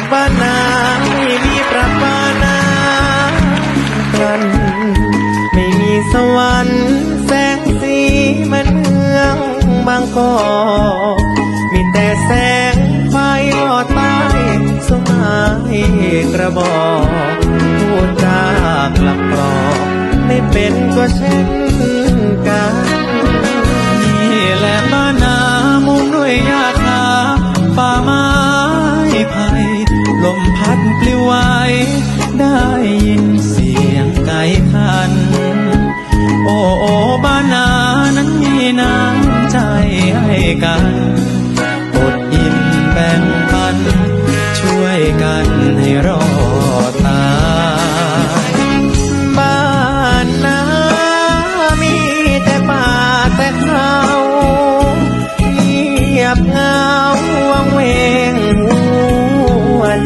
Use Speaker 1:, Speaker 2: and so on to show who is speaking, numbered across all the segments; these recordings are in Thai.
Speaker 1: าบ้านาไม่มีป
Speaker 2: ระปานากันไม่มีสวรรค์แสงสีมันเมืองบางกอกมีแต่แสงไฟลอดใต้สมัยกระ
Speaker 1: บอกพูดจากลับกรอกไม่เป็นก็เช่น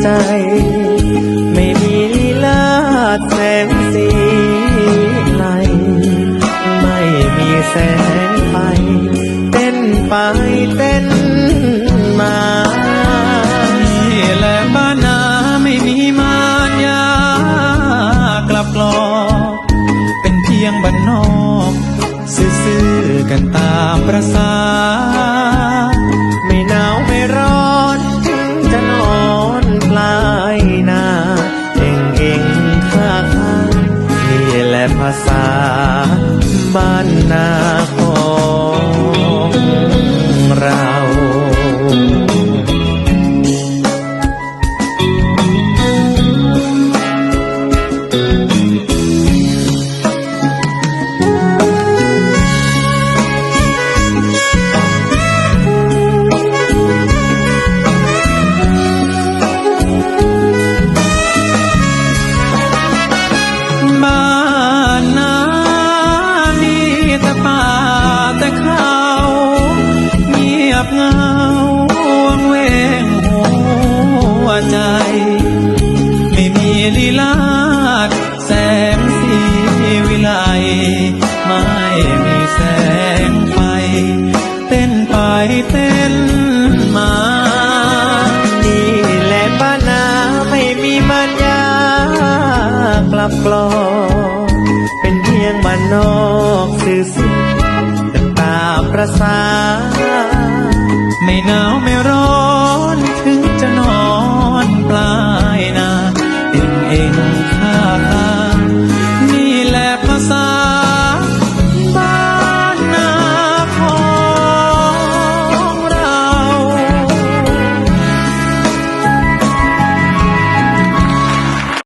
Speaker 1: ใจ ไม่มีลีลาดแสงสีไหลไม่มีแสงไฟเต้นไปเต้นมา
Speaker 2: นี่แหละบ้านนาไม่มีมารยากลับกลอเป็นเพียงบ้านนอก ซื่อๆกันตามประสา
Speaker 1: แหละภาษาบ้านนา
Speaker 2: ยเต้นมา
Speaker 1: นี่แหละป้านาไม่มีบรรยากลับกลอกเป็นเพียงบ้านนอกสื่อสิกันตาประสา
Speaker 2: ไม่หนาวไม่ร้อน